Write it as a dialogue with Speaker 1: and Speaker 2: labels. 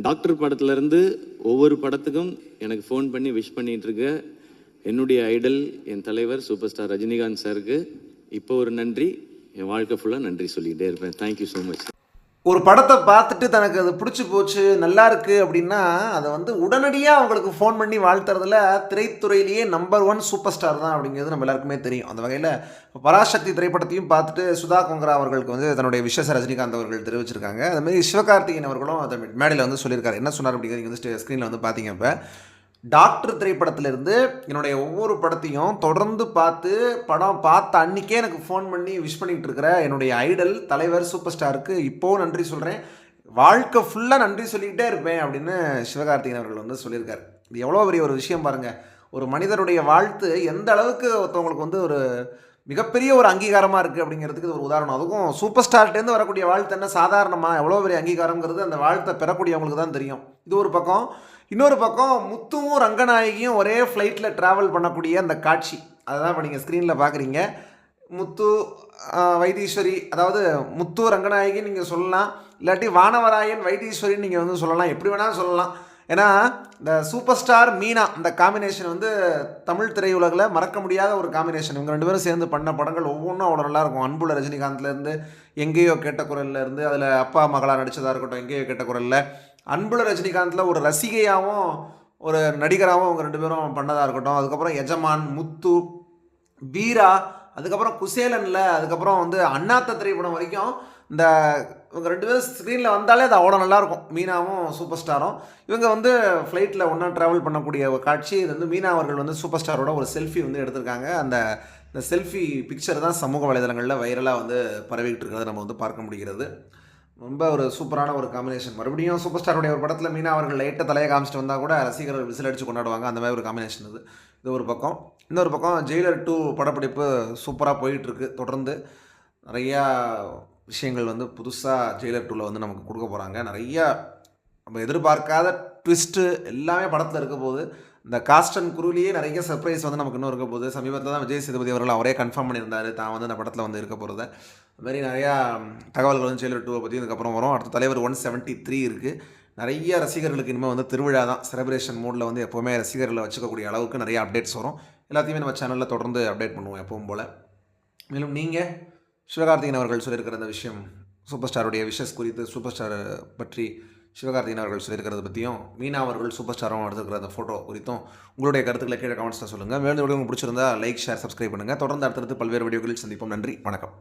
Speaker 1: Doctor படத்துலேருந்து ஒவ்வொரு படத்துக்கும் எனக்கு ஃபோன் பண்ணி விஷ் பண்ணிகிட்ருக்க இருக்க என்னுடைய ஐடல் என் தலைவர் சூப்பர் ஸ்டார் ரஜினிகாந்த் சாருக்கு இப்போ ஒரு நன்றி. என் வாழ்க்கை ஃபுல்லாக நன்றி சொல்லிக்கிட்டே இருப்பேன். தேங்க்யூ ஸோ மச்
Speaker 2: ஒரு படத்தை பார்த்துட்டு தனக்கு அது பிடிச்சி போச்சு நல்லா இருக்குது அப்படின்னா அதை வந்து உடனடியாக அவங்களுக்கு ஃபோன் பண்ணி வாழ்த்துறதுல திரைத்துறையிலேயே நம்பர் ஒன் சூப்பர் ஸ்டார் தான் அப்படிங்கிறது நம்ம எல்லாருக்குமே தெரியும். அந்த வகையில் பராசக்தி திரைப்படத்தையும் பார்த்துட்டு சுதா கொங்கரா அவர்களுக்கு வந்து தன்னுடைய விஷஸ் ரஜினிகாந்த் அவர்கள் தெரிவிச்சிருக்காங்க. அதுமாதிரி சிவகார்த்திகேயன் அவர்களும் அதை மேடையில் வந்து சொல்லியிருக்காரு. என்ன சொன்னார் அப்படிங்கிறது வந்து ஸ்க்ரீனில் வந்து பார்த்தீங்க இப்போ டாக்டர் திரைப்படத்திலிருந்து என்னுடைய ஒவ்வொரு படத்தையும் தொடர்ந்து பார்த்து படம் பார்த்த அன்னைக்கே எனக்கு ஃபோன் பண்ணி விஷ் பண்ணிகிட்டு இருக்கிற என்னுடைய ஐடல் தலைவர் சூப்பர் ஸ்டாருக்கு இப்போவும் நன்றி சொல்கிறேன் வாழ்க்கை ஃபுல்லாக நன்றி சொல்லிக்கிட்டே இருப்பேன் அப்படின்னு சிவகார்த்திகேயன் அவர்கள் வந்து சொல்லியிருக்காரு. இது எவ்வளோ பெரிய ஒரு விஷயம் பாருங்கள் ஒரு மனிதருடைய வாழ்த்து எந்த அளவுக்கு ஒருத்தவங்களுக்கு வந்து ஒரு மிகப்பெரிய ஒரு அங்கீகாரமாக இருக்குது அப்படிங்கிறதுக்கு இது ஒரு உதாரணம். அதுக்கும் சூப்பர் ஸ்டார்ட்டேருந்து வரக்கூடிய வாழ்த்து என்ன? சாதாரணமாக எவ்வளோ பெரிய அங்கீகாரங்கிறது அந்த வாழ்த்தை பெறக்கூடியவங்களுக்கு தான் தெரியும். இது ஒரு பக்கம். இன்னொரு பக்கம் முத்துவும் ரங்கநாயகியும் ஒரே ஃப்ளைட்டில் ட்ராவல் பண்ணக்கூடிய அந்த காட்சி. அதுதான் இப்போ நீங்கள் ஸ்க்ரீனில் பார்க்குறீங்க முத்து வைத்தீஸ்வரி அதாவது முத்து ரங்கநாயகி நீங்கள் சொல்லலாம். இல்லாட்டி வானவராயன் வைத்தீஸ்வரின்னு நீங்கள் வந்து சொல்லலாம். எப்படி வேணாலும் சொல்லலாம். ஏன்னா இந்த சூப்பர் ஸ்டார் மீனா இந்த காம்பினேஷன் வந்து தமிழ் திரையுலகில் மறக்க முடியாத ஒரு காம்பினேஷன் இவங்க ரெண்டு பேரும் சேர்ந்து பண்ண படங்கள் ஒவ்வொன்றும் அவ்வளோ நல்லா இருக்கும். அன்புள்ள ரஜினிகாந்த்லேருந்து எங்கேயோ கேட்ட குரல்லேருந்து அதில் அப்பா மகளாக நடித்ததாக இருக்கட்டும் எங்கேயோ கேட்ட குரலில். அன்புல ரஜினிகாந்தில் ஒரு ரசிகையாகவும் ஒரு நடிகராகவும் அவங்க ரெண்டு பேரும் பண்ணதாக இருக்கட்டும். அதுக்கப்புறம் எஜமான் முத்து வீரா அதுக்கப்புறம் குசேலனில் அதுக்கப்புறம் வந்து அண்ணாத்த திரைப்படம் வரைக்கும் இந்த இவங்க ரெண்டு பேரும் ஸ்க்ரீனில் வந்தாலே அது அவ்வளோ நல்லாயிருக்கும் மீனாவும் சூப்பர் ஸ்டாரும் இவங்க வந்து ஃப்ளைட்டில் ஒன்றா ட்ராவல் பண்ணக்கூடிய ஒரு காட்சி இது வந்து மீனா அவர்கள் வந்து சூப்பர் ஸ்டாரோட ஒரு செல்ஃபி வந்து எடுத்திருக்காங்க. அந்த இந்த செல்ஃபி பிக்சர் தான் சமூக வலைதளங்களில் வைரலாக வந்து பரவிக்கிட்டு இருக்கிறத நம்ம வந்து பார்க்க முடிகிறது. ரொம்ப ஒரு சூப்பரான ஒரு காம்பினேஷன் மறுபடியும் சூப்பர் ஸ்டாருடைய ஒரு படத்தில் மீனா அவர்கள் லைட்டை தலையை காமிச்சிட்டு வந்தால் கூட ரசிகர்கள் விசில் அடித்து கொண்டாடுவாங்க. அந்த மாதிரி ஒரு காம்பினேஷன் இது இது ஒரு பக்கம். இன்னொரு பக்கம் ஜெயிலர் டூ படப்பிடிப்பு சூப்பராக போயிட்டுருக்கு. தொடர்ந்து நிறையா விஷயங்கள் வந்து புதுசாக ஜெயிலர் டூவில் வந்து நமக்கு கொடுக்க போகிறாங்க நிறையா நம்ம எதிர்பார்க்காத ட்விஸ்ட்டு எல்லாமே படத்தில் இருக்க போது இந்த காஸ்ட் அண்ட் குருவிலேயே நிறைய சர்ப்ரைஸ் வந்து நமக்கு இன்னும் இருக்க போகுது. சமீபத்தில் தான் விஜய் சேதுபதி அவர்கள் அவரே கன்ஃபார்ம் பண்ணியிருந்தார். தான் வந்து அந்த படத்தில் வந்து இருக்க போகிறத அது மாதிரி நிறையா தகவல்கள் வந்து ஜெயிலர் டூவை பற்றி இதுக்கப்புறம் வரும். அடுத்த தலைவர் ஒன் செவன்ட்டி த்ரீ இருக்குது நிறைய ரசிகர்களுக்கு இனிமேல் வந்து திருவிழா தான். செலிப்ரேஷன் மூடில் வந்து எப்போவுமே ரசிகர்களை வச்சுக்கக்கூடிய அளவுக்கு நிறைய அப்டேட்ஸ் வரும். எல்லாத்தையுமே நம்ம சேனலில் தொடர்ந்து அப்டேட் பண்ணுவோம் எப்பவும் போல். மேலும் நீங்கள் சிவகார்த்திகேயன் அவர்கள் சொல்லியிருக்கிற அந்த விஷயம் சூப்பர் ஸ்டாருடைய விஷஸ் குறித்து சூப்பர் ஸ்டார் பற்றி சிவகார்த்திகன் அவர்கள் சொல்லியிருக்கிறத பற்றியும் மீனா அவர்கள் சூப்பர் ஸ்டாரும் எடுத்துக்கிற அந்த ஃபோட்டோ குறித்தும் உங்களுடைய கருத்துக்களை கீழே கமெண்ட்ஸில் சொல்லுங்கள் மேலும் உங்களுக்கு பிடிச்சிருந்தா லைக் ஷேர் சப்ஸ்கிரைப் பண்ணுங்கள் தொடர்ந்து அடுத்தடுத்து பல்வேறு வீடியோக்களில் சந்திப்போம். நன்றி. வணக்கம்.